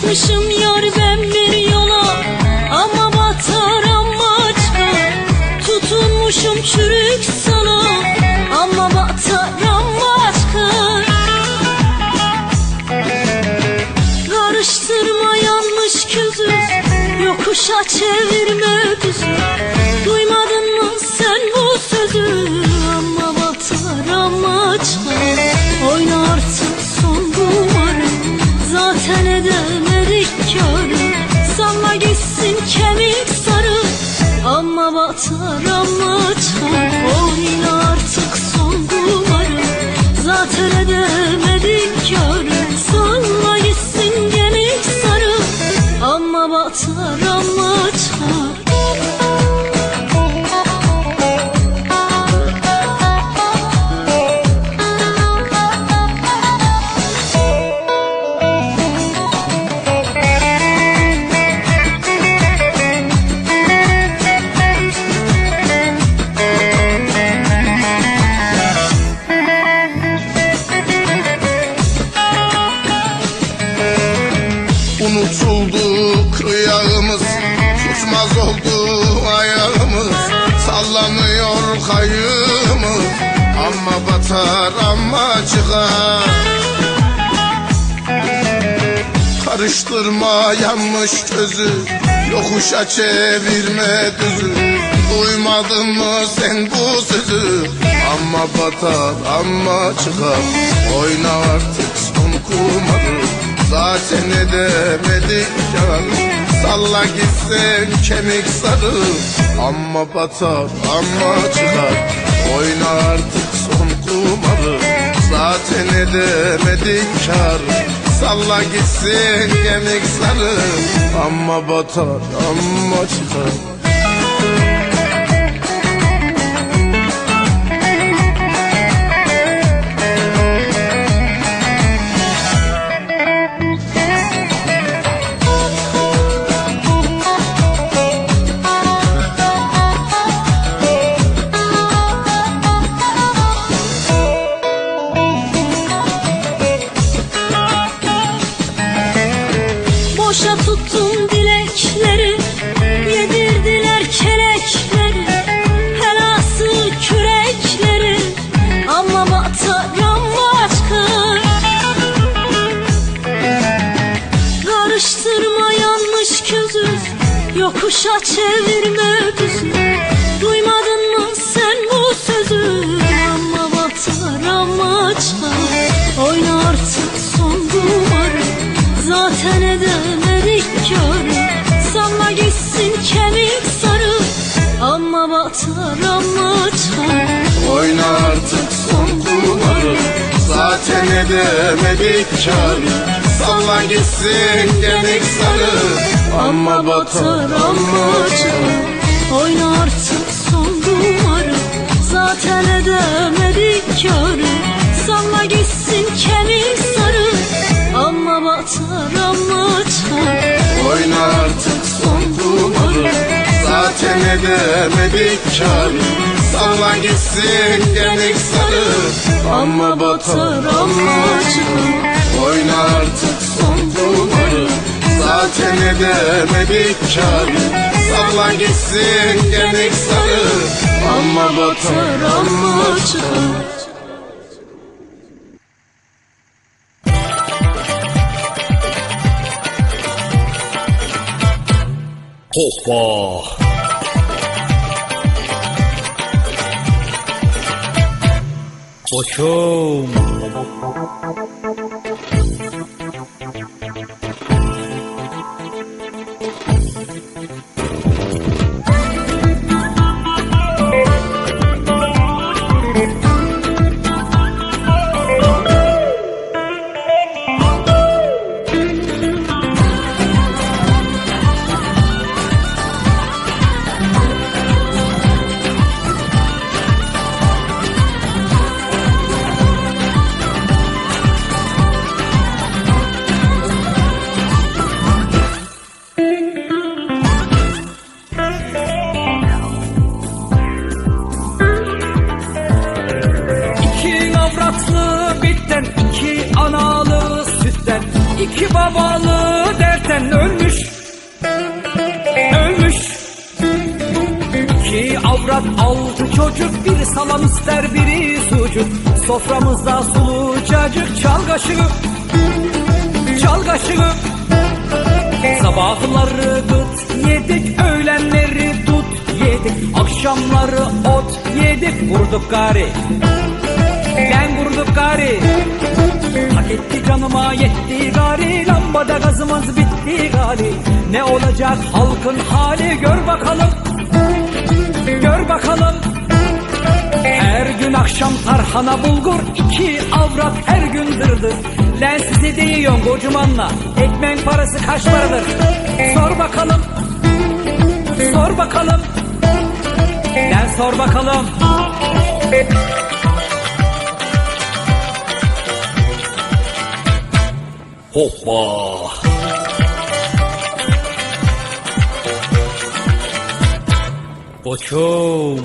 Çıkmışım yar ben bir yola Ama batar ama çıkar Tutunmuşum çürük sana Ama batar ama çıkar Karıştırma yanlış közü Yokuşa çevirme düzü. Duymadın mı sen bu sözü? Ama batar ama Ama Tutmaz oldu ayağımız. Sallanıyor kayığımız Ama batar ama çıkar. Karıştırma yanmış közü Yokuşa çevirme düzü Duymadın mı sen bu sözü? Ama batar ama çıkar. Oyna artık son kumarı. Zaten edemedik kârı Salla gitsin kemik sarı. Ama batar ama çıkar Oyna artık son kumarı. Zaten edemedik kârı Salla gitsin kemik sarı. Ama batar ama çıkar Boşa tuttum dilekleri Yedirdiler kelekleri Helası kürekleri. Ama batar ama çıkar Karıştırma yanlış közü Yokuşa çevirme Ama batar ama çıkar Oyna artık son kumarı Zaten edemedik kârı Salla gitsin gemik sarı. Ama batar ama çıkar Oyna artık son kumarı Zaten edemedik karı Sanma gitsin kemik sarı. Ama batar ama çıkar Oyna artık Zaten edemedik kârı Salla gitsin gemik sarı. Ama batar ama çıkar Oyna artık son kumarı Zaten edemedik kârı Salla gitsin gemik sarı. Ama batar ama çıkar Hoppa. Koçum. iki babalı dersen ölmüş. Ölmüş. İki avrat altı çocuk Biri salam ister biri sucuk. Soframızda sulu cacık Çal kaşığı. Çal kaşığı. Sabahları gıt yedik Öğlenleri tut yedik. Akşamları ot yedik Vurduk gari. Ben vurduk gari. Etti canıma yetti gari. Lambada gazımız bitti gari Ne olacak halkın hali? Gör bakalım. Gör bakalım. Her gün akşam tarhana bulgur iki avrat her gün dırdır. Lan size değiyorsun kocumanla Ekmeğin parası kaç paradır? Sor bakalım. Sor bakalım. Lan sor bakalım Hoppa. Koçum